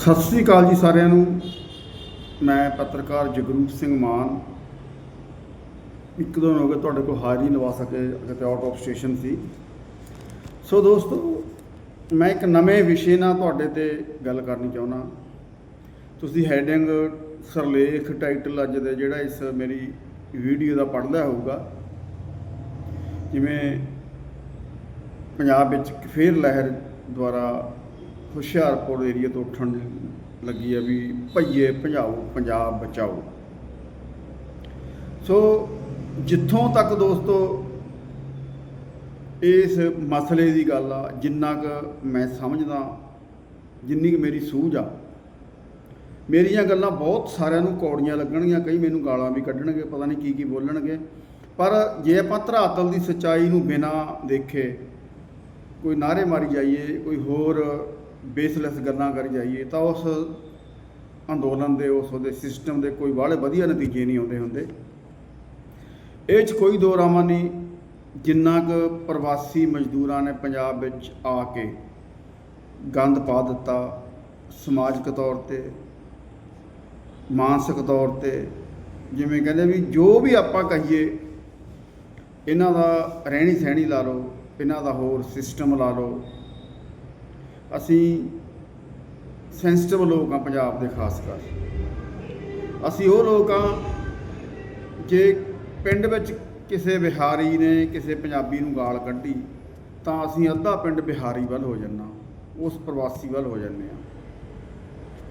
ਸਤਿ ਸ੍ਰੀ ਅਕਾਲ ਜੀ ਸਾਰਿਆਂ ਨੂੰ। ਮੈਂ ਪੱਤਰਕਾਰ ਜਗਰੂਪ ਸਿੰਘ ਮਾਨ। ਇੱਕ ਦੋ ਦਿਨ ਹੋ ਗਏ ਤੁਹਾਡੇ ਕੋਲ ਹਾਜ਼ਰੀ ਲਵਾ ਸਕੇ ਕਿਤੇ ਆਊਟ ਆਫ ਸਟੇਸ਼ਨ ਸੀ। ਸੋ ਦੋਸਤੋ, ਮੈਂ ਇੱਕ ਨਵੇਂ ਵਿਸ਼ੇ ਨਾਲ ਤੁਹਾਡੇ ਤੇ ਗੱਲ ਕਰਨੀ ਚਾਹੁੰਦਾ। ਤੁਸੀਂ ਹੈਡਿੰਗ, ਸਰਲੇਖ, ਟਾਈਟਲ ਅੱਜ ਦੇ ਜਿਹੜਾ ਇਸ ਮੇਰੀ ਵੀਡੀਓ ਦਾ ਪੜ੍ਹਦਾ ਹੋਊਗਾ। ਜਿਵੇਂ ਪੰਜਾਬ ਵਿੱਚ ਫੇਰ ਲਹਿਰ ਦੁਆਰਾ ਹੁਸ਼ਿਆਰਪੁਰ ਏਰੀਆ ਤੋਂ ਉੱਠਣ ਲੱਗੀ ਹੈ ਵੀ ਭਈਏ ਭਜਾਓ, ਪੰਜਾਬ ਬਚਾਓ। ਸੋ ਜਿੱਥੋਂ ਤੱਕ ਦੋਸਤੋ, ਇਸ ਮਸਲੇ ਦੀ ਗੱਲ ਆ, ਜਿੰਨਾ ਕੁ ਮੈਂ ਸਮਝਦਾ, ਜਿੰਨੀ ਕੁ ਮੇਰੀ ਸੂਝ ਆ, ਮੇਰੀਆਂ ਗੱਲਾਂ ਬਹੁਤ ਸਾਰਿਆਂ ਨੂੰ ਕੌੜੀਆਂ ਲੱਗਣਗੀਆਂ, ਕਈ ਮੈਨੂੰ ਗਾਲਾਂ ਵੀ ਕੱਢਣਗੇ, ਪਤਾ ਨਹੀਂ ਕੀ ਕੀ ਬੋਲਣਗੇ। ਪਰ ਜੇ ਆਪਾਂ ਧਰਾਤਲ ਦੀ ਸੱਚਾਈ ਨੂੰ ਬਿਨਾਂ ਦੇਖੇ, ਕੋਈ ਨਾਰੇ ਮਾਰੀ ਜਾਈਏ, ਕੋਈ ਹੋਰ ਬੇਸਲੈਸ ਗੱਲਾਂ ਕਰੀ ਜਾਈਏ, ਤਾਂ ਉਸ ਅੰਦੋਲਨ ਦੇ, ਉਸ ਉਹਦੇ ਸਿਸਟਮ ਦੇ ਕੋਈ ਬਾਹਲੇ ਵਧੀਆ ਨਤੀਜੇ ਨਹੀਂ ਆਉਂਦੇ ਹੁੰਦੇ। ਇਹ 'ਚ ਕੋਈ ਦੋ ਰਾਮਾ ਨਹੀਂ, ਜਿੰਨਾ ਕੁ ਪ੍ਰਵਾਸੀ ਮਜ਼ਦੂਰਾਂ ਨੇ ਪੰਜਾਬ ਵਿੱਚ ਆ ਕੇ ਗੰਦ ਪਾ ਦਿੱਤਾ, ਸਮਾਜਿਕ ਤੌਰ ਤੇ, ਮਾਨਸਿਕ ਤੌਰ ਤੇ, ਜਿਵੇਂ ਕਹਿੰਦੇ ਵੀ ਜੋ ਵੀ ਆਪਾਂ ਕਹੀਏ, ਇਹਨਾਂ ਦਾ ਰਹਿਣੀ ਸਹਿਣੀ ਲਾ ਲਓ, ਇਹਨਾਂ ਦਾ ਹੋਰ ਸਿਸਟਮ ਲਾ ਲਓ ਅਸੀਂ ਸੈਂਸਿਟਿਵ ਲੋਕ ਆ ਪੰਜਾਬ ਦੇ ਖਾਸ ਕਰ। ਅਸੀਂ ਉਹ ਲੋਕ ਆ ਜੇ ਪਿੰਡ ਵਿੱਚ ਕਿਸੇ ਬਿਹਾਰੀ ਨੇ ਕਿਸੇ ਪੰਜਾਬੀ ਨੂੰ ਗਾਲ ਕੱਢੀ, ਤਾਂ ਅਸੀਂ ਅੱਧਾ ਪਿੰਡ ਬਿਹਾਰੀ ਵੱਲ ਹੋ ਜੰਨਾ ਉਸ ਪ੍ਰਵਾਸੀ ਵੱਲ ਹੋ ਜੰਨੇ ਆ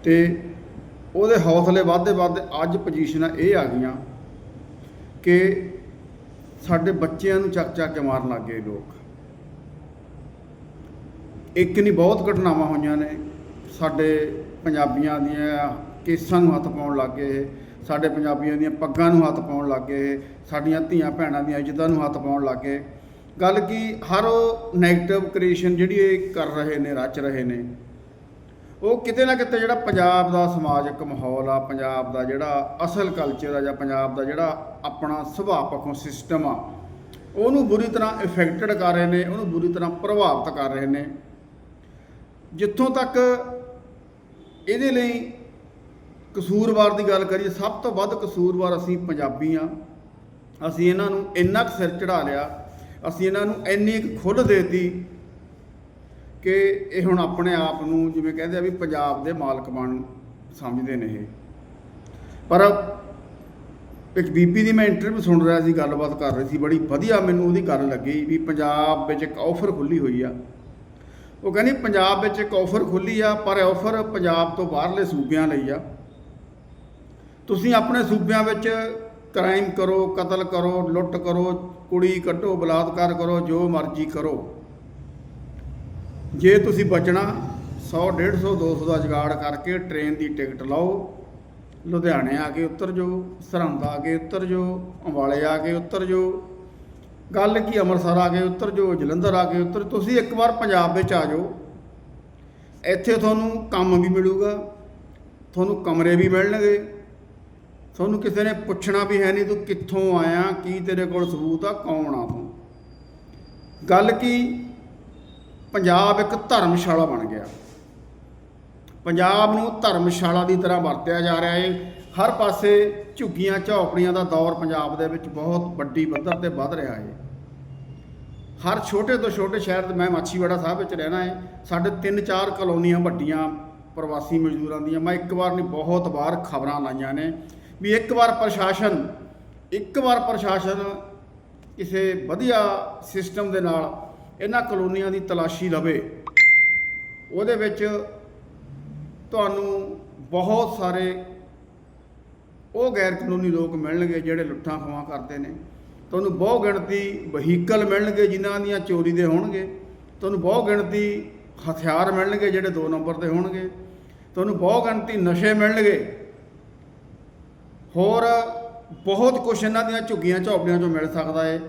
ਤੇ ਉਹਦੇ ਹੌਸਲੇ ਵੱਧਦੇ ਵੱਧਦੇ ਅੱਜ ਪੋਜੀਸ਼ਨਾਂ ਇਹ ਆ ਗਈਆਂ ਕਿ ਸਾਡੇ ਬੱਚਿਆਂ ਨੂੰ ਚੱਕ ਚੱਕ ਕੇ ਮਾਰਨ ਲੱਗ ਗਏ ਲੋਕ। ਇੱਕ ਨਹੀਂ, ਬਹੁਤ ਘਟਨਾਵਾਂ ਹੋਈਆਂ ਨੇ। ਸਾਡੇ ਪੰਜਾਬੀਆਂ ਦੀਆਂ ਕੇਸਾਂ ਨੂੰ ਹੱਥ ਪਾਉਣ ਲੱਗ ਗਏ ਸਾਡੇ ਪੰਜਾਬੀਆਂ ਦੀਆਂ ਪੱਗਾਂ ਨੂੰ ਹੱਥ ਪਾਉਣ ਲੱਗ ਗਏ ਸਾਡੀਆਂ ਧੀਆਂ ਭੈਣਾਂ ਦੀਆਂ ਇੱਜ਼ਤਾਂ ਨੂੰ ਹੱਥ ਪਾਉਣ ਲੱਗ ਗਏ। ਗੱਲ ਕੀ, ਹਰ ਉਹ ਨੈਗੇਟਿਵ ਕ੍ਰੀਏਸ਼ਨ ਜਿਹੜੀ ਇਹ ਕਰ ਰਹੇ ਨੇ, ਰਚ ਰਹੇ ਨੇ, ਉਹ ਕਿਤੇ ਨਾ ਕਿਤੇ ਜਿਹੜਾ ਪੰਜਾਬ ਦਾ ਸਮਾਜਿਕ ਮਾਹੌਲ ਆ, ਪੰਜਾਬ ਦਾ ਜਿਹੜਾ ਅਸਲ ਕਲਚਰ ਆ ਜਾਂ ਪੰਜਾਬ ਦਾ ਜਿਹੜਾ ਆਪਣਾ ਸੁਭਾਅ ਪੱਖੋਂ ਸਿਸਟਮ ਆ, ਉਹਨੂੰ ਬੁਰੀ ਤਰ੍ਹਾਂ ਇਫੈਕਟਡ ਕਰ ਰਹੇ ਨੇ, ਉਹਨੂੰ ਬੁਰੀ ਤਰ੍ਹਾਂ ਪ੍ਰਭਾਵਿਤ ਕਰ ਰਹੇ ਨੇ। ਜਿੱਥੋਂ ਤੱਕ ਇਹਦੇ ਲਈ ਕਸੂਰਵਾਰ ਦੀ ਗੱਲ ਕਰੀਏ, ਸਭ ਤੋਂ ਵੱਧ ਕਸੂਰਵਾਰ ਅਸੀਂ ਪੰਜਾਬੀ ਆ ਅਸੀਂ ਇਹਨਾਂ ਨੂੰ ਇੰਨਾ ਕੁ ਸਿਰ ਚੜਾ ਲਿਆ, ਅਸੀਂ ਇਹਨਾਂ ਨੂੰ ਇੰਨੀ ਕੁ ਖੁੱਲ੍ਹ ਦੇਤੀ ਕਿ ਇਹ ਹੁਣ ਆਪਣੇ ਆਪ ਨੂੰ ਜਿਵੇਂ ਕਹਿੰਦੇ ਆ ਵੀ ਪੰਜਾਬ ਦੇ ਮਾਲਕ ਬਣ ਸਮਝਦੇ ਨੇ ਇਹ। ਪਰ ਇੱਕ ਬੀਬੀ ਦੀ ਮੈਂ ਇੰਟਰਵਿਊ ਸੁਣ ਰਿਹਾ ਸੀ, ਗੱਲਬਾਤ ਕਰ ਰਹੀ ਸੀ, ਬੜੀ ਵਧੀਆ ਮੈਨੂੰ ਉਹਦੀ ਗੱਲ ਲੱਗੀ ਵੀ ਪੰਜਾਬ ਵਿੱਚ ਇੱਕ ਆਫਰ ਖੁੱਲੀ ਹੋਈ ਆ। ਉਹ ਕਹਿੰਦੀ ਪੰਜਾਬ ਵਿੱਚ ਇੱਕ ਆਫਰ ਖੁੱਲੀ ਆ, ਪਰ ਆਫਰ ਪੰਜਾਬ ਤੋਂ ਬਾਹਰਲੇ ਸੂਬਿਆਂ ਲਈ ਆ। ਤੁਸੀਂ ਆਪਣੇ ਸੂਬਿਆਂ ਵਿੱਚ ਕ੍ਰਾਈਮ ਕਰੋ, ਕਤਲ ਕਰੋ, ਲੁੱਟ ਕਰੋ, ਕੁੜੀ ਕੱਢੋ, ਬਲਾਤਕਾਰ ਕਰੋ, ਜੋ ਮਰਜ਼ੀ ਕਰੋ। ਜੇ ਤੁਸੀਂ ਬਚਣਾ 100 150 200 ਦਾ ਜਗਾੜ ਕਰਕੇ ਟ੍ਰੇਨ ਦੀ ਟਿਕਟ ਲਓ। ਲੁਧਿਆਣੇ ਆ ਕੇ ਉਤਰ ਜਾਓ, ਸਰਹੰਦ ਆ ਕੇ ਉਤਰ ਜਾਓ, ਅੰਬਾਲੇ ਆ ਕੇ ਉਤਰ ਜਾਓ। ਗੱਲ ਕੀ ਅੰਮ੍ਰਿਤਸਰ ਆ ਕੇ ਉਤਰ ਜੋ ਜਲੰਧਰ ਆ ਕੇ ਉੱਤਰ ਤੁਸੀਂ ਇੱਕ ਵਾਰ ਪੰਜਾਬ ਵਿੱਚ ਆ ਜਾਓ। ਇੱਥੇ ਤੁਹਾਨੂੰ ਕੰਮ ਵੀ ਮਿਲੂਗਾ, ਤੁਹਾਨੂੰ ਕਮਰੇ ਵੀ ਮਿਲਣਗੇ। ਤੁਹਾਨੂੰ ਕਿਸੇ ਨੇ ਪੁੱਛਣਾ ਵੀ ਹੈ ਨਹੀਂ, ਤੂੰ ਕਿੱਥੋਂ ਆਇਆ, ਕੀ ਤੇਰੇ ਕੋਲ ਸਬੂਤ ਆ, ਕੌਣ ਆ ਤੂੰ? ਗੱਲ ਕੀ, ਪੰਜਾਬ ਇੱਕ ਧਰਮਸ਼ਾਲਾ ਬਣ ਗਿਆ। ਪੰਜਾਬ ਨੂੰ ਧਰਮਸ਼ਾਲਾ ਦੀ ਤਰ੍ਹਾਂ ਵਰਤਿਆ ਜਾ ਰਿਹਾ ਹੈ ਹਰ ਪਾਸੇ ਝੁੱਗੀਆਂ ਝੌਪੜੀਆਂ ਦਾ ਦੌਰ ਪੰਜਾਬ ਦੇ ਵਿੱਚ ਬਹੁਤ ਵੱਡੀ ਪੱਧਰ ਤੇ ਵੱਧ ਰਿਹਾ ਹੈ। ਹਰ ਛੋਟੇ ਤੋਂ ਛੋਟੇ ਸ਼ਹਿਰ ਤੇ ਮੈਂ ਮਾਛੀਵਾੜਾ ਸਾਹਿਬ ਵਿੱਚ ਰਹਿਣਾ ਹੈ। ਸਾਡੇ ਤਿੰਨ ਚਾਰ ਕਲੋਨੀਆਂ ਵੱਡੀਆਂ ਪ੍ਰਵਾਸੀ ਮਜ਼ਦੂਰਾਂ ਦੀਆਂ। ਮੈਂ ਇੱਕ ਵਾਰ ਨਹੀਂ, ਬਹੁਤ ਵਾਰ ਖਬਰਾਂ ਲਾਈਆਂ ਨੇ ਵੀ ਇੱਕ ਵਾਰ ਪ੍ਰਸ਼ਾਸਨ, ਇੱਕ ਵਾਰ ਪ੍ਰਸ਼ਾਸਨ ਕਿਸੇ ਵਧੀਆ ਸਿਸਟਮ ਦੇ ਨਾਲ ਇਹਨਾਂ ਕਲੋਨੀਆਂ ਦੀ ਤਲਾਸ਼ੀ ਲਵੇ। ਉਹਦੇ ਵਿੱਚ ਤੁਹਾਨੂੰ ਬਹੁਤ ਸਾਰੇ ਉਹ ਗੈਰ ਕਾਨੂੰਨੀ ਲੋਕ ਮਿਲਣਗੇ ਜਿਹੜੇ ਲੁੱਟਾਂ ਖੋਹਾਂ ਕਰਦੇ ਨੇ। ਤੁਹਾਨੂੰ ਬਹੁ ਗਿਣਤੀ ਵਹੀਕਲ ਮਿਲਣਗੇ ਜਿਨ੍ਹਾਂ ਦੀਆਂ ਚੋਰੀ ਦੇ ਹੋਣਗੇ। ਤੁਹਾਨੂੰ ਬਹੁ ਗਿਣਤੀ ਹਥਿਆਰ ਮਿਲਣਗੇ ਜਿਹੜੇ 2 ਨੰਬਰ ਦੇ ਹੋਣਗੇ। ਤੁਹਾਨੂੰ ਬਹੁ ਗਿਣਤੀ ਨਸ਼ੇ ਮਿਲਣਗੇ। ਹੋਰ ਬਹੁਤ ਕੁਛ ਇਹਨਾਂ ਦੀਆਂ ਝੁੱਗੀਆਂ ਝੌਪੜੀਆਂ ਚੋਂ ਮਿਲ ਸਕਦਾ ਏ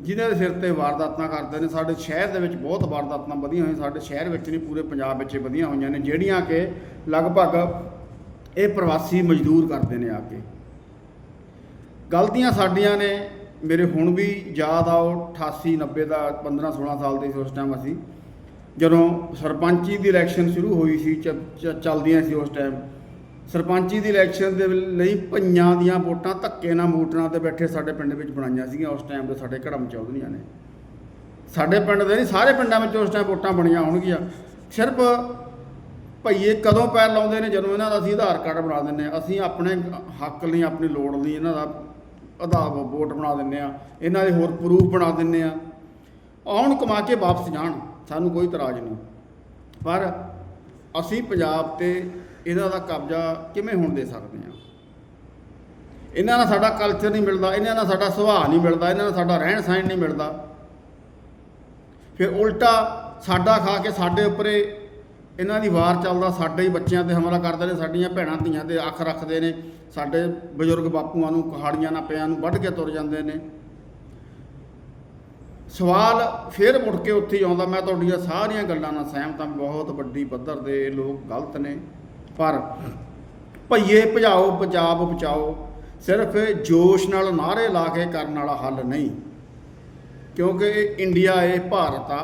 ਜਿਨ੍ਹਾਂ ਦੇ ਸਿਰ ਤੇ ਵਾਰਦਾਤਾਂ ਕਰਦੇ ਨੇ। ਸਾਡੇ ਸ਼ਹਿਰ ਦੇ ਵਿੱਚ ਬਹੁਤ ਵਾਰਦਾਤਾਂ ਵਧੀਆਂ ਹੋਈਆਂ। ਸਾਡੇ ਸ਼ਹਿਰ ਵਿੱਚ ਨਹੀਂ, ਪੂਰੇ ਪੰਜਾਬ ਵਿੱਚ ਵਧੀਆਂ ਹੋਈਆਂ ਨੇ, ਜਿਹੜੀਆਂ ਕਿ ਲਗਭਗ ਇਹ ਪ੍ਰਵਾਸੀ ਮਜ਼ਦੂਰ ਕਰਦੇ ਨੇ ਆ ਕੇ। ਗਲਤੀਆਂ ਸਾਡੀਆਂ ਨੇ। ਮੇਰੇ ਹੁਣ ਵੀ ਯਾਦ ਆਓ 88 90 ਦਾ 15 16 ਸਾਲ ਦੇ ਸੀ ਉਸ ਟਾਈਮ ਅਸੀਂ। ਜਦੋਂ ਸਰਪੰਚੀ ਦੀ ਇਲੈਕਸ਼ਨ ਸ਼ੁਰੂ ਹੋਈ ਸੀ, ਚ- ਚੱਲਦੀਆਂ ਸੀ ਉਸ ਟਾਈਮ ਸਰਪੰਚੀ ਦੀ ਇਲੈਕਸ਼ਨ ਦੇ ਲਈ ਪਈਆਂ ਦੀਆਂ ਵੋਟਾਂ ਧੱਕੇ ਨਾਲ ਮੋਟਰਾਂ ਤੇ ਬੈਠੇ ਸਾਡੇ ਪਿੰਡ ਵਿੱਚ ਬਣਾਈਆਂ ਸੀਗੀਆਂ ਉਸ ਟਾਈਮ ਦੇ ਸਾਡੇ ਘੜਮ ਚੌਧਰੀਆਂ ਨੇ। ਸਾਡੇ ਪਿੰਡ ਦੇ ਨਹੀਂ, ਸਾਰੇ ਪਿੰਡਾਂ ਵਿੱਚ ਉਸ ਟਾਈਮ ਵੋਟਾਂ ਬਣੀਆਂ ਹੋਣਗੀਆਂ। ਸਿਰਫ ਭਈਏ ਕਦੋਂ ਪੈਰ ਲਾਉਂਦੇ ਨੇ? ਜਦੋਂ ਇਹਨਾਂ ਦਾ ਅਸੀਂ ਆਧਾਰ ਕਾਰਡ ਬਣਾ ਦਿੰਨੇ ਆ ਅਸੀਂ ਆਪਣੇ ਹੱਕ ਲਈ, ਆਪਣੀ ਲੋੜ ਲਈ ਇਹਨਾਂ ਦਾ ਆਧਾਰ ਵੋਟ ਬਣਾ ਦਿੰਨੇ ਆ ਇਹਨਾਂ ਦੇ ਹੋਰ ਪ੍ਰੂਫ ਬਣਾ ਦਿੰਨੇ ਆ ਆਉਣ ਕਮਾ ਕੇ ਵਾਪਸ ਜਾਣ, ਸਾਨੂੰ ਕੋਈ ਇਤਰਾਜ਼ ਨਹੀਂ। ਪਰ ਅਸੀਂ ਪੰਜਾਬ ਤੇ ਇਹਨਾਂ ਦਾ ਕਬਜ਼ਾ ਕਿਵੇਂ ਹੋਣ ਦੇ ਸਕਦੇ ਆ ਇਹਨਾਂ ਨਾਲ ਸਾਡਾ ਕਲਚਰ ਨਹੀਂ ਮਿਲਦਾ, ਇਹਨਾਂ ਨਾਲ ਸਾਡਾ ਸੁਭਾਅ ਨਹੀਂ ਮਿਲਦਾ, ਇਹਨਾਂ ਨਾਲ ਸਾਡਾ ਰਹਿਣ ਸਹਿਣ ਨਹੀਂ ਮਿਲਦਾ। ਫਿਰ ਉਲਟਾ ਸਾਡਾ ਖਾ ਕੇ ਸਾਡੇ ਉੱਪਰੇ ਇਹਨਾਂ ਦੀ ਵਾਰ ਚੱਲਦਾ, ਸਾਡੇ ਹੀ ਬੱਚਿਆਂ ਤੇ ਹਮਲਾ ਕਰਦੇ ਨੇ, ਸਾਡੀਆਂ ਭੈਣਾਂ ਧੀਆਂ ਤੇ ਅੱਖ ਰੱਖਦੇ ਨੇ, ਸਾਡੇ ਬਜ਼ੁਰਗ ਬਾਪੂਆਂ ਨੂੰ ਕਹਾੜੀਆਂ ਨਾਲ ਪਿਆਂ ਨੂੰ ਵੱਢ ਕੇ ਤੁਰ ਜਾਂਦੇ ਨੇ। ਸਵਾਲ ਫਿਰ ਮੁੜ ਕੇ ਉੱਥੇ ਹੀ ਆਉਂਦਾ, ਮੈਂ ਤੁਹਾਡੀਆਂ ਸਾਰੀਆਂ ਗੱਲਾਂ ਨਾਲ ਸਹਿਮਤ ਹਾਂ, ਬਹੁਤ ਵੱਡੀ ਪੱਧਰ ਦੇ ਲੋਕ ਗਲਤ ਨੇ, ਪਰ ਭਈਏ ਭਜਾਓ, ਪੰਜਾਬ ਬਚਾਓ ਸਿਰਫ ਜੋਸ਼ ਨਾਲ ਨਾਰੇ ਲਾ ਕੇ ਕਰਨ ਵਾਲਾ ਹੱਲ ਨਹੀਂ, ਕਿਉਂਕਿ ਇਹ ਇੰਡੀਆ ਇਹ ਭਾਰਤ ਆ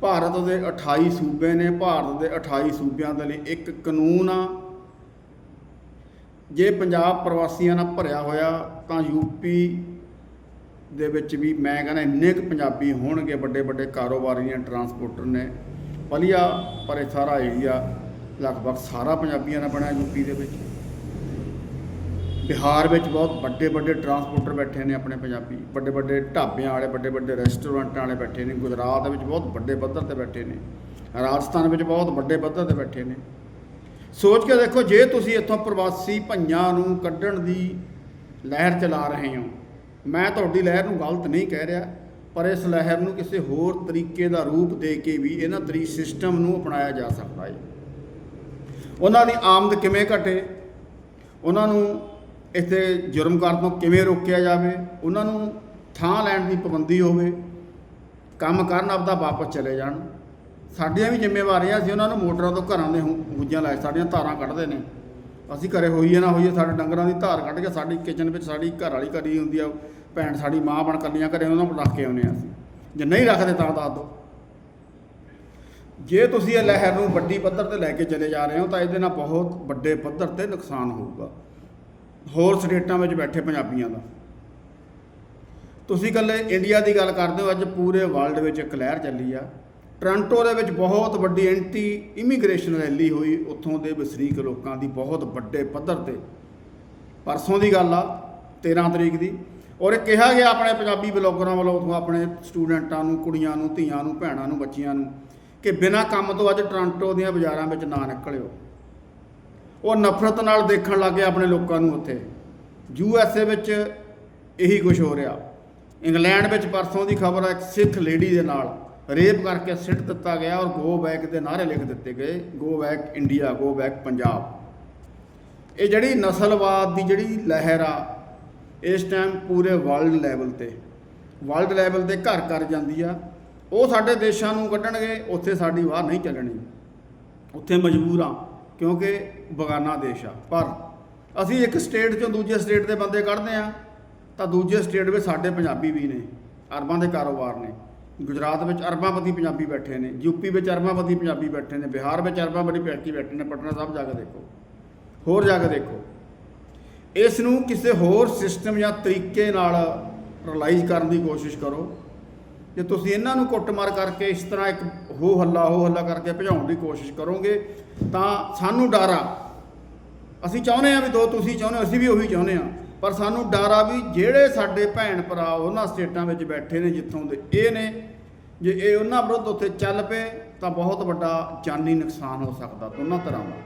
ਭਾਰਤ ਦੇ 28 ਸੂਬੇ ਨੇ, ਭਾਰਤ ਦੇ 28 ਸੂਬਿਆਂ ਦੇ ਲਈ ਇੱਕ ਕਾਨੂੰਨ ਆ। ਜੇ ਪੰਜਾਬ ਪ੍ਰਵਾਸੀਆਂ ਨਾਲ ਭਰਿਆ ਹੋਇਆ, ਤਾਂ ਯੂਪੀ ਦੇ ਵਿੱਚ ਵੀ ਮੈਂ ਕਹਿੰਦਾ ਇੰਨੇ ਕੁ ਪੰਜਾਬੀ ਹੋਣਗੇ ਵੱਡੇ ਵੱਡੇ ਕਾਰੋਬਾਰੀ ਨੇ, ਟਰਾਂਸਪੋਰਟਰ ਨੇ। ਪਲੀਆ ਪਰ ਇਹ ਸਾਰਾ ਏਰੀਆ ਲਗਭਗ ਸਾਰਾ ਪੰਜਾਬੀਆਂ ਨਾਲ ਬਣਿਆ ਯੂਪੀ ਦੇ ਵਿੱਚ। ਬਿਹਾਰ ਵਿੱਚ ਬਹੁਤ ਵੱਡੇ ਵੱਡੇ ਟਰਾਂਸਪੋਰਟਰ ਬੈਠੇ ਨੇ ਆਪਣੇ ਪੰਜਾਬੀ, ਵੱਡੇ ਵੱਡੇ ਢਾਬਿਆਂ ਵਾਲੇ, ਵੱਡੇ ਵੱਡੇ ਰੈਸਟੋਰੈਂਟਾਂ ਵਾਲੇ ਬੈਠੇ ਨੇ, ਗੁਜਰਾਤ ਦੇ ਵਿੱਚ ਬਹੁਤ ਵੱਡੇ ਪੱਧਰ ਤੇ ਬੈਠੇ ਨੇ, ਰਾਜਸਥਾਨ ਵਿੱਚ ਬਹੁਤ ਵੱਡੇ ਪੱਧਰ ਤੇ ਬੈਠੇ ਨੇ। ਸੋਚ ਕੇ ਦੇਖੋ, ਜੇ ਤੁਸੀਂ ਇੱਥੋਂ ਪ੍ਰਵਾਸੀ ਭਈਆਂ ਨੂੰ ਕੱਢਣ ਦੀ ਲਹਿਰ ਚਲਾ ਰਹੇ ਹੋ, ਮੈਂ ਤੁਹਾਡੀ ਲਹਿਰ ਨੂੰ ਗਲਤ ਨਹੀਂ ਕਹਿ ਰਿਹਾ, ਪਰ ਇਸ ਲਹਿਰ ਨੂੰ ਕਿਸੇ ਹੋਰ ਤਰੀਕੇ ਦਾ ਰੂਪ ਦੇ ਕੇ ਵੀ ਇਹਨਾਂ ਤਰੀ ਸਿਸਟਮ ਨੂੰ ਅਪਣਾਇਆ ਜਾ ਸਕਦਾ ਹੈ। ਉਹਨਾਂ ਦੀ ਆਮਦ ਕਿਵੇਂ ਘਟੇ? ਉਹਨਾਂ ਨੂੰ ਇੱਥੇ ਜੁਰਮ ਕਰਨ ਤੋਂ ਕਿਵੇਂ ਰੋਕਿਆ ਜਾਵੇ, ਉਹਨਾਂ ਨੂੰ ਥਾਂ ਲੈਣ ਦੀ ਪਾਬੰਦੀ ਹੋਵੇ, ਕੰਮ ਕਰਨ ਆਪਦਾ ਵਾਪਸ ਚਲੇ ਜਾਣ। ਸਾਡੀਆਂ ਵੀ ਜ਼ਿੰਮੇਵਾਰੀਆਂ ਸੀ, ਉਹਨਾਂ ਨੂੰ ਮੋਟਰਾਂ ਤੋਂ ਘਰਾਂ ਦੇ ਹੂਜਾਂ ਲਾਏ, ਸਾਡੀਆਂ ਧਾਰਾਂ ਕੱਢਦੇ ਨੇ। ਅਸੀਂ ਘਰੇ ਹੋਈਏ ਨਾ ਹੋਈਏ ਸਾਡੇ ਡੰਗਰਾਂ ਦੀ ਧਾਰ ਕੱਢ ਕੇ ਸਾਡੀ ਕਿਚਨ ਵਿੱਚ ਸਾਡੀ ਘਰ ਵਾਲੀ ਕਰੀ ਹੁੰਦੀ ਆ, ਭੈਣ ਸਾਡੀ ਮਾਂ ਬਣ ਕੱਲੀਆਂ ਘਰੇ, ਉਹਨਾਂ ਨੂੰ ਰੱਖ ਕੇ ਆਉਂਦੇ ਆ ਅਸੀਂ। ਜੇ ਨਹੀਂ ਰੱਖਦੇ ਤਾਂ ਦੱਸ ਦਿਓ। ਜੇ ਤੁਸੀਂ ਇਹ ਲਹਿਰ ਨੂੰ ਵੱਡੀ ਪੱਧਰ ਤੇ ਲੈ ਕੇ ਚਲੇ ਜਾ ਰਹੇ ਹੋ, ਤਾਂ ਇਹਦੇ ਨਾਲ ਬਹੁਤ ਵੱਡੇ ਪੱਧਰ ਤੇ ਨੁਕਸਾਨ ਹੋਊਗਾ। ਹੋਰ ਸਟੇਟਾਂ ਵਿੱਚ ਬੈਠੇ ਪੰਜਾਬੀਆਂ ਦਾ। ਤੁਸੀਂ ਇਕੱਲੇ ਇੰਡੀਆ ਦੀ ਗੱਲ ਕਰਦੇ ਹੋ, ਅੱਜ ਪੂਰੇ ਵਰਲਡ ਵਿੱਚ ਇੱਕ ਲਹਿਰ ਚੱਲੀ ਆ। ਟੋਰਾਂਟੋ ਦੇ ਵਿੱਚ ਬਹੁਤ ਵੱਡੀ ਐਂਟੀ ਇਮੀਗ੍ਰੇਸ਼ਨ ਰੈਲੀ ਹੋਈ, ਉੱਥੋਂ ਦੇ ਵਸਨੀਕ ਲੋਕਾਂ ਦੀ ਬਹੁਤ ਵੱਡੇ ਪੱਧਰ ਤੇ। ਪਰਸੋਂ ਦੀ ਗੱਲ ਆ 13 ਤਰੀਕ ਦੀ। ਔਰ ਇਹ ਕਿਹਾ ਗਿਆ ਆਪਣੇ ਪੰਜਾਬੀ ਬਲੌਗਰਾਂ ਵੱਲੋਂ ਉੱਥੋਂ ਆਪਣੇ ਸਟੂਡੈਂਟਾਂ ਨੂੰ, ਕੁੜੀਆਂ ਨੂੰ, ਧੀਆਂ ਨੂੰ, ਭੈਣਾਂ ਨੂੰ, ਬੱਚੀਆਂ ਨੂੰ, ਕਿ ਬਿਨਾਂ ਕੰਮ ਤੋਂ ਅੱਜ ਟੋਰਾਂਟੋ ਦੀਆਂ ਬਾਜ਼ਾਰਾਂ ਵਿੱਚ ਨਾ ਨਿਕਲਿਓ। ਉਹ ਨਫ਼ਰਤ ਨਾਲ ਦੇਖਣ ਲੱਗੇ ਆਪਣੇ ਲੋਕਾਂ ਨੂੰ ਉੱਥੇ। ਯੂ ਐਸ ਏ ਵਿੱਚ ਇਹੀ ਕੁਝ ਹੋ ਰਿਹਾ। ਇੰਗਲੈਂਡ ਵਿੱਚ ਪਰਸੋਂ ਦੀ ਖਬਰ ਹੈ ਇੱਕ ਸਿੱਖ ਲੇਡੀ ਦੇ ਨਾਲ ਰੇਪ ਕਰਕੇ ਸਿੱਟ ਦਿੱਤਾ ਗਿਆ ਔਰ ਗੋ ਬੈਕ ਦੇ ਨਾਰੇ ਲਿਖ ਦਿੱਤੇ ਗਏ। Go back India go back Punjab ਇਹ ਜਿਹੜੀ ਨਸਲਵਾਦ ਦੀ ਜਿਹੜੀ ਲਹਿਰ ਆ, ਇਸ ਟਾਈਮ ਪੂਰੇ ਵਰਲਡ ਲੈਵਲ ਤੇ। ਵਰਲਡ ਲੈਵਲ ਤੇ ਘਰ ਕਰ ਜਾਂਦੀ ਆ। ਉਹ ਸਾਡੇ ਦੇਸ਼ਾਂ ਨੂੰ ਕੱਢਣਗੇ, ਉੱਥੇ ਸਾਡੀ ਵਾਹ ਨਹੀਂ ਚੱਲਣੀ। ਉੱਥੇ ਮਜਬੂਰ ਆ, ਕਿਉਂਕਿ ਬਗਾਨਾ ਦੇਸ਼ ਆ। ਪਰ ਅਸੀਂ ਇੱਕ ਸਟੇਟ ਚੋਂ ਦੂਜੇ ਸਟੇਟ ਦੇ ਬੰਦੇ ਕੱਢਦੇ ਆ ਤਾਂ ਦੂਜੇ ਸਟੇਟ ਵਿੱਚ ਸਾਡੇ ਪੰਜਾਬੀ ਵੀ ਨੇ, ਅਰਬਾਂ ਦੇ ਕਾਰੋਬਾਰ ਨੇ। ਗੁਜਰਾਤ ਵਿੱਚ ਅਰਬਾਂਪਤੀ ਪੰਜਾਬੀ ਬੈਠੇ ਨੇ ਯੂਪੀ ਵਿੱਚ ਅਰਬਾਂਪਤੀ ਪੰਜਾਬੀ ਬੈਠੇ ਨੇ, ਬਿਹਾਰ ਵਿੱਚ ਅਰਬਾਂਪਤੀ ਵਿਅਕਤੀ ਬੈਠੇ ਨੇ, ਪਟਨਾ ਸਾਹਿਬ ਜਾ ਕੇ ਦੇਖੋ, ਹੋਰ ਜਾ ਕੇ ਦੇਖੋ। ਇਸ ਨੂੰ ਕਿਸੇ ਹੋਰ ਸਿਸਟਮ ਜਾਂ ਤਰੀਕੇ ਨਾਲ ਰਿਲਾਈਜ਼ ਕਰਨ ਦੀ ਕੋਸ਼ਿਸ਼ ਕਰੋ ਜੇ ਤੁਸੀਂ ਇਹਨਾਂ ਨੂੰ ਕੁੱਟਮਾਰ ਕਰਕੇ ਇਸ ਤਰ੍ਹਾਂ ਇੱਕ ਹੋ ਹੱਲਾ ਹੋ ਹੱਲਾ ਕਰਕੇ ਭਜਾਉਣ ਦੀ ਕੋਸ਼ਿਸ਼ ਕਰੋਗੇ, ਤਾਂ ਸਾਨੂੰ ਡਰ ਆ। ਅਸੀਂ ਚਾਹੁੰਦੇ ਆ ਵੀ ਦੋ ਤੁਸੀਂ ਚਾਹੁੰਦੇ ਹੋ, ਅਸੀਂ ਵੀ ਉਹੀ ਚਾਹੁੰਦੇ ਆ ਪਰ ਸਾਨੂੰ ਡਰ ਆ ਵੀ ਜਿਹੜੇ ਸਾਡੇ ਭੈਣ ਭਰਾ ਉਹਨਾਂ ਸਟੇਟਾਂ ਵਿੱਚ ਬੈਠੇ ਨੇ ਜਿੱਥੋਂ ਦੇ ਇਹ ਨੇ, ਜੇ ਇਹ ਉਹਨਾਂ ਵਿਰੁੱਧ ਉੱਥੇ ਚੱਲ ਪਏ, ਤਾਂ ਬਹੁਤ ਵੱਡਾ ਜਾਨੀ ਨੁਕਸਾਨ ਹੋ ਸਕਦਾ ਦੋਨਾਂ ਤਰ੍ਹਾਂ ਦਾ।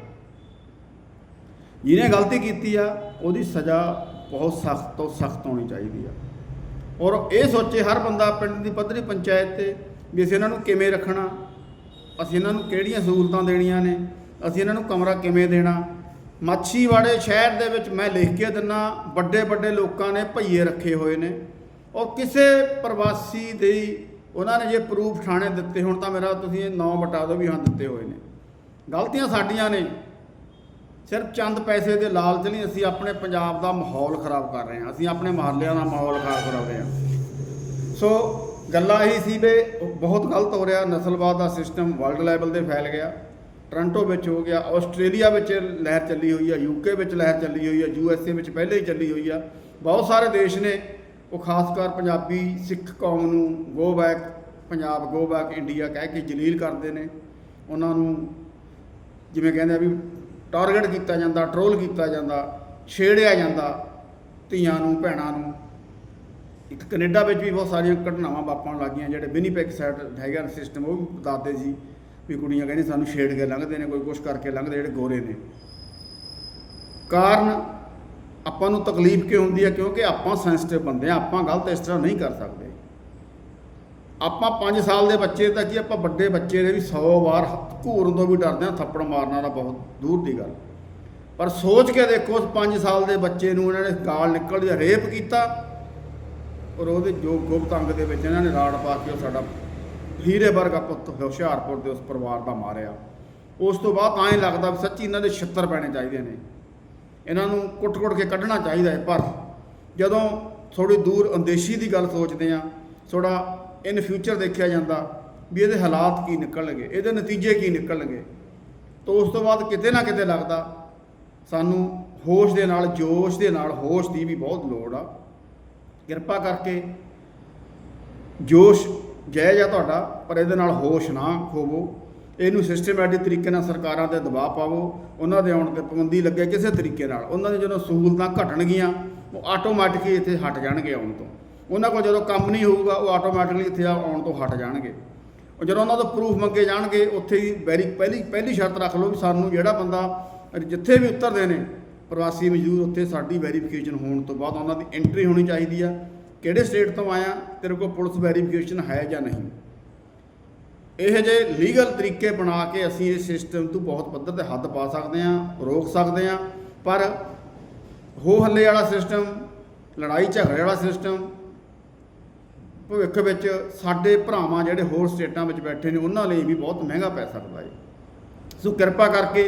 ਜਿਹਨੇ ਗਲਤੀ ਕੀਤੀ ਆ, ਉਹਦੀ ਸਜ਼ਾ ਬਹੁਤ ਸਖਤ ਤੋਂ ਸਖਤ ਹੋਣੀ ਚਾਹੀਦੀ ਆ। ਔਰ ਇਹ ਸੋਚੇ ਹਰ ਬੰਦਾ ਪਿੰਡ ਦੀ ਪੱਧਰੀ ਪੰਚਾਇਤ ਤੇ ਵੀ ਅਸੀਂ ਇਹਨਾਂ ਨੂੰ ਕਿਵੇਂ ਰੱਖਣਾ, ਅਸੀਂ ਇਹਨਾਂ ਨੂੰ ਕਿਹੜੀਆਂ ਸਹੂਲਤਾਂ ਦੇਣੀਆਂ ਨੇ, ਅਸੀਂ ਇਹਨਾਂ ਨੂੰ ਕਮਰਾ ਕਿਵੇਂ ਦੇਣਾ। ਮੱਛੀਵਾੜੇ ਸ਼ਹਿਰ ਦੇ ਵਿੱਚ ਮੈਂ ਲਿਖ ਕੇ ਦਿੰਨਾ ਵੱਡੇ ਵੱਡੇ ਲੋਕਾਂ ਨੇ ਭਈਏ ਰੱਖੇ ਹੋਏ ਨੇ। ਔਰ ਕਿਸੇ ਪ੍ਰਵਾਸੀ ਦੇ ਉਹਨਾਂ ਨੇ ਜੇ ਪ੍ਰੂਫ ਥਾਣੇ ਦਿੱਤੇ ਹੁਣ ਤਾਂ ਮੇਰਾ ਤੁਸੀਂ ਇਹ ਨਾਂ ਵਟਾ ਦਿਓ ਵੀ ਹਾਂ ਦਿੱਤੇ ਹੋਏ ਨੇ। ਗਲਤੀਆਂ ਸਾਡੀਆਂ ਨੇ। ਸਿਰਫ ਚੰਦ ਪੈਸੇ ਦੇ ਲਾਲਚ ਨਹੀਂ, ਅਸੀਂ ਆਪਣੇ ਪੰਜਾਬ ਦਾ ਮਾਹੌਲ ਖਰਾਬ ਕਰ ਰਹੇ ਹਾਂ। ਅਸੀਂ ਆਪਣੇ ਮਹੱਲਿਆਂ ਦਾ ਮਾਹੌਲ ਖਰਾਬ ਕਰਾ ਰਹੇ ਹਾਂ। ਸੋ ਗੱਲਾਂ ਇਹੀ ਸੀ ਵੀ ਬਹੁਤ ਗਲਤ ਹੋ ਰਿਹਾ। ਨਸਲਵਾਦ ਦਾ ਸਿਸਟਮ ਵਰਲਡ ਲੈਵਲ ਤੇ ਫੈਲ ਗਿਆ। ਟੋਰਾਂਟੋ ਵਿੱਚ ਹੋ ਗਿਆ। ਆਸਟ੍ਰੇਲੀਆ ਵਿੱਚ ਲਹਿਰ ਚੱਲੀ ਹੋਈ ਆ। ਯੂਕੇ ਵਿੱਚ ਲਹਿਰ ਚੱਲੀ ਹੋਈ ਆ। ਯੂਐਸਏ ਵਿੱਚ ਪਹਿਲੇ ਹੀ ਚੱਲੀ ਹੋਈ ਆ। ਬਹੁਤ ਸਾਰੇ ਦੇਸ਼ ਨੇ ਉਹ ਖਾਸ ਕਰ ਪੰਜਾਬੀ, ਸਿੱਖ ਕੌਮ ਨੂੰ go back Punjab go back India ਕਹਿ ਕੇ ਜਲੀਲ ਕਰਦੇ ਨੇ। ਉਹਨਾਂ ਨੂੰ ਜਿਵੇਂ ਕਹਿੰਦੇ ਆ ਵੀ ਟਾਰਗੇਟ ਕੀਤਾ ਜਾਂਦਾ ਟਰੋਲ ਕੀਤਾ ਜਾਂਦਾ, ਛੇੜਿਆ ਜਾਂਦਾ ਧੀਆਂ ਨੂੰ, ਭੈਣਾਂ ਨੂੰ। ਇੱਕ ਕੈਨੇਡਾ ਵਿੱਚ ਵੀ ਬਹੁਤ ਸਾਰੀਆਂ ਘਟਨਾਵਾਂ ਵਾਪਰਨ ਲੱਗੀਆਂ, ਜਿਹੜੇ ਵਿਨੀਪੈਗ ਸਾਈਡ ਹੈਗਾ ਸਿਸਟਮ ਉਹ ਵੀ ਦੱਸਦੇ ਸੀ ਵੀ ਕੁੜੀਆਂ ਕਹਿੰਦੀ ਸਾਨੂੰ ਛੇੜ ਕੇ ਲੰਘਦੇ ਨੇ, ਕੋਈ ਕੁਛ ਕਰਕੇ ਲੰਘਦੇ ਜਿਹੜੇ ਗੋਰੇ ਨੇ। ਕਾਰਨ ਆਪਾਂ ਨੂੰ ਤਕਲੀਫ ਕਿਉਂ ਹੁੰਦੀ ਹੈ? ਕਿਉਂਕਿ ਆਪਾਂ ਸੈਂਸਿਟਿਵ ਬੰਦੇ ਆ ਆਪਾਂ ਗਲਤ ਇਸ ਤਰ੍ਹਾਂ ਨਹੀਂ ਕਰ ਸਕਦੇ। ਆਪਾਂ 5 ਸਾਲ ਦੇ ਬੱਚੇ ਤਾਂ ਜੀ ਆਪਾਂ ਵੱਡੇ ਬੱਚੇ ਨੇ ਵੀ 100 ਵਾਰ ਘੂਰਨ ਤੋਂ ਵੀ ਡਰਦੇ ਆ ਥੱਪੜ ਮਾਰਨਾ ਤਾਂ ਬਹੁਤ ਦੂਰ ਦੀ ਗੱਲ। ਪਰ ਸੋਚ ਕੇ ਦੇਖੋ ਉਸ 5 ਸਾਲ ਦੇ ਬੱਚੇ ਨੂੰ ਇਹਨਾਂ ਨੇ ਗਾਲ ਨਿਕਲਦੀ ਆ, ਰੇਪ ਕੀਤਾ। ਔਰ ਉਹਦੇ ਜੋ ਗੁਪਤੰਗ ਦੇ ਵਿੱਚ ਇਹਨਾਂ ਨੇ ਰਾੜ ਪਾ ਕੇ ਉਹ ਸਾਡਾ ਹੀਰੇ ਵਰਗਾ ਪੁੱਤ ਹੁਸ਼ਿਆਰਪੁਰ ਦੇ ਉਸ ਪਰਿਵਾਰ ਦਾ ਮਾਰਿਆ। ਉਸ ਤੋਂ ਬਾਅਦ ਐਂ ਲੱਗਦਾ ਵੀ ਸੱਚੀ ਇਹਨਾਂ ਦੇ ਛਿੱਤਰ ਪੈਣੇ ਚਾਹੀਦੇ ਨੇ। ਇਹਨਾਂ ਨੂੰ ਕੁੱਟ-ਕੁੱਟ ਕੇ ਕੱਢਣਾ ਚਾਹੀਦਾ ਹੈ ਪਰ ਜਦੋਂ ਥੋੜੀ ਦੂਰ ਅੰਦੇਸ਼ੀ ਦੀ ਗੱਲ ਸੋਚਦੇ ਆ ਥੋੜਾ ਇਨ ਫਿਊਚਰ ਦੇਖਿਆ ਜਾਂਦਾ ਵੀ ਇਹਦੇ ਹਾਲਾਤ ਕੀ ਨਿਕਲਣਗੇ, ਇਹਦੇ ਨਤੀਜੇ ਕੀ ਨਿਕਲਣਗੇ। ਤਾਂ ਉਸ ਤੋਂ ਬਾਅਦ ਕਿਤੇ ਨਾ ਕਿਤੇ ਲੱਗਦਾ ਸਾਨੂੰ ਹੋਸ਼ ਦੇ ਨਾਲ, ਜੋਸ਼ ਦੇ ਨਾਲ, ਹੋਸ਼ ਦੀ ਵੀ ਬਹੁਤ ਲੋੜ ਆ। ਕਿਰਪਾ ਕਰਕੇ ਜੋਸ਼ ਜਾਇਜ਼ ਆ ਤੁਹਾਡਾ, ਪਰ ਇਹਦੇ ਨਾਲ ਹੋਸ਼ ਨਾ ਖੋਵੋ। ਇਹਨੂੰ ਸਿਸਟਮੈਟਿਕ ਤਰੀਕੇ ਨਾਲ ਸਰਕਾਰਾਂ ਤੇ ਦਬਾਅ ਪਾਵੋ। ਉਹਨਾਂ ਦੇ ਆਉਣ ਤੇ ਪਾਬੰਦੀ ਲੱਗੇ ਕਿਸੇ ਤਰੀਕੇ ਨਾਲ। ਉਹਨਾਂ ਦੀ ਜਦੋਂ ਸਹੂਲਤਾਂ ਘਟਣਗੀਆਂ, ਉਹ ਆਟੋਮੈਟਿਕਲੀ ਇੱਥੇ ਹਟ ਜਾਣਗੇ ਆਉਣ ਤੋਂ। ਉਹਨਾਂ ਕੋਲ ਜਦੋਂ ਕੰਮ ਨਹੀਂ ਹੋਊਗਾ, ਉਹ ਆਟੋਮੈਟਿਕਲੀ ਇੱਥੇ ਆਉਣ ਤੋਂ ਹਟ ਜਾਣਗੇ। ਉਹ ਜਦੋਂ ਉਹਨਾਂ ਤੋਂ ਪ੍ਰੂਫ ਮੰਗੇ ਜਾਣਗੇ, ਉੱਥੇ ਹੀ ਵੈਰੀ ਪਹਿਲੀ ਪਹਿਲੀ ਸ਼ਰਤ ਰੱਖ ਲਓ ਵੀ ਸਾਨੂੰ ਜਿਹੜਾ ਬੰਦਾ ਜਿੱਥੇ ਵੀ ਉਤਰਦੇ ਨੇ, ਪ੍ਰਵਾਸੀ ਮਜ਼ਦੂਰ ਉੱਥੇ ਸਾਡੀ ਵੈਰੀਫਿਕੇਸ਼ਨ ਹੋਣ ਤੋਂ ਬਾਅਦ ਉਹਨਾਂ ਦੀ ਐਂਟਰੀ ਹੋਣੀ ਚਾਹੀਦੀ ਆ। ਕਿਹੜੇ ਸਟੇਟ ਤੋਂ ਆਇਆ, ਤੇਰੇ ਕੋਲ ਪੁਲਿਸ ਵੈਰੀਫਿਕੇਸ਼ਨ ਹੈ ਜਾਂ ਨਹੀਂ? ਇਹ ਜੇ ਲੀਗਲ ਤਰੀਕੇ ਬਣਾ ਕੇ ਅਸੀਂ ਇਸ ਸਿਸਟਮ ਤੋਂ ਬਹੁਤ ਪੱਧਰ ਤੇ ਹੱਦ ਪਾ ਸਕਦੇ ਹਾਂ, ਰੋਕ ਸਕਦੇ ਹਾਂ, ਪਰ ਹੋ ਹੱਲੇ ਵਾਲਾ ਸਿਸਟਮ ਲੜਾਈ ਝਗੜੇ ਵਾਲਾ ਸਿਸਟਮ ਭਵਿੱਖ ਵਿੱਚ ਸਾਡੇ ਭਰਾਵਾਂ ਜਿਹੜੇ ਹੋਰ ਸਟੇਟਾਂ ਵਿੱਚ ਬੈਠੇ ਨੇ, ਉਹਨਾਂ ਲਈ ਵੀ ਬਹੁਤ ਮਹਿੰਗਾ ਪੈ ਸਕਦਾ ਹੈ ਸੋ ਕਿਰਪਾ ਕਰਕੇ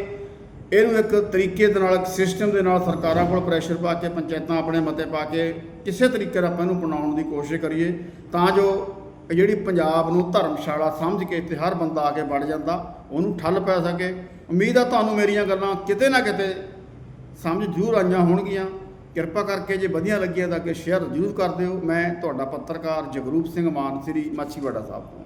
ਇਹਨੂੰ ਇੱਕ ਤਰੀਕੇ ਦੇ ਨਾਲ, ਇੱਕ ਸਿਸਟਮ ਦੇ ਨਾਲ ਸਰਕਾਰਾਂ ਕੋਲ ਪ੍ਰੈਸ਼ਰ ਪਾ ਕੇ, ਪੰਚਾਇਤਾਂ ਆਪਣੇ ਮਤੇ ਪਾ ਕੇ ਕਿਸੇ ਤਰੀਕੇ ਨਾਲ ਆਪਾਂ ਇਹਨੂੰ ਬਣਾਉਣ ਦੀ ਕੋਸ਼ਿਸ਼ ਕਰੀਏ, ਤਾਂ ਜੋ ਜਿਹੜੀ ਪੰਜਾਬ ਨੂੰ ਧਰਮਸ਼ਾਲਾ ਸਮਝ ਕੇ ਇੱਥੇ ਹਰ ਬੰਦਾ ਆ ਕੇ ਵੜ ਜਾਂਦਾ, ਉਹਨੂੰ ਠੱਲ ਪੈ ਸਕੇ। ਉਮੀਦ ਆ ਤੁਹਾਨੂੰ ਮੇਰੀਆਂ ਗੱਲਾਂ ਕਿਤੇ ਨਾ ਕਿਤੇ ਸਮਝ ਜ਼ਰੂਰ ਆਈਆਂ ਹੋਣਗੀਆਂ। ਕਿਰਪਾ ਕਰਕੇ ਜੇ ਵਧੀਆ ਲੱਗਿਆ ਤਾਂ ਕਿ ਸ਼ੇਅਰ ਜ਼ਰੂਰ ਕਰ ਦਿਓ। ਮੈਂ ਤੁਹਾਡਾ ਪੱਤਰਕਾਰ ਜਗਰੂਪ ਸਿੰਘ ਮਾਨ, ਸ੍ਰੀ ਮਾਛੀਵਾੜਾ ਸਾਹਿਬ ਤੋਂ।